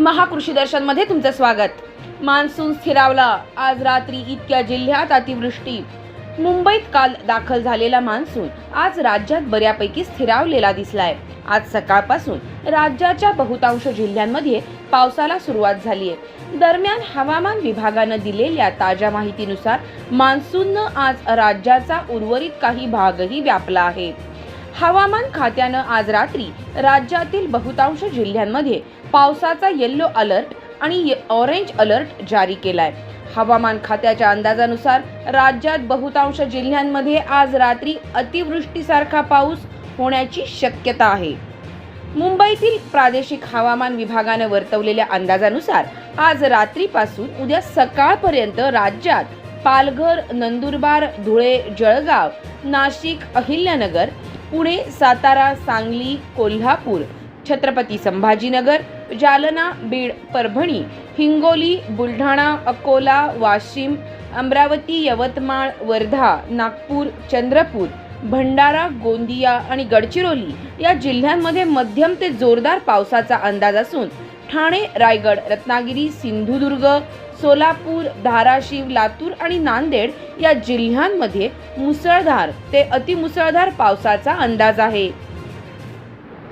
महाकृषी दर्शनमध्ये तुमचं स्वागत. मान्सून स्थिरावला. आज रात्री इतक्या जिल्ह्यात अतिवृष्टी. मुंबईत काल दाखल झालेला मान्सून आज राज्यात बऱ्यापैकी स्थिरावलेला दिसलाय. आज सकाळपासून राज्याच्या बहुतांश जिल्ह्यांमध्ये पावसाला सुरुवात झाली आहे. दरम्यान हवामान विभागानं दिलेल्या ताज्या माहितीनुसार मान्सूननं आज राज्याचा उर्वरित काही भागही व्यापला आहे. हवामान खात्यानं आज रात्री राज्यातील बहुतांश जिल्ह्यांमध्ये पावसाचा येल्लो अलर्ट आणि ऑरेंज अलर्ट जारी केलाय. हवामान खात्याच्या अंदाजानुसार राज्यात बहुतांश जिल्ह्यांमध्ये आज रात्री अतिवृष्टीसारखा पाऊस होण्याची शक्यता आहे. मुंबईतील प्रादेशिक हवामान विभागानं वर्तवलेल्या अंदाजानुसार आज रात्रीपासून उद्या सकाळपर्यंत राज्यात पालघर नंदुरबार धुळे जळगाव नाशिक अहिल्यानगर पुणे सातारा सांगली कोल्हापूर छत्रपती संभाजीनगर जालना बीड परभणी हिंगोली बुलढाणा अकोला वाशिम अमरावती यवतमाळ वर्धा नागपूर चंद्रपूर भंडारा गोंदिया आणि गडचिरोली या जिल्ह्यांमध्ये मध्यम ते जोरदार पावसाचा अंदाज असून ठाणे रायगड रत्नागिरी सिंधुदुर्ग सोलापूर धाराशिव लातूर आणि नांदेड या जिल्ह्यांमध्ये मुसळधार ते अतिमुसळधार पावसाचा अंदाज आहे.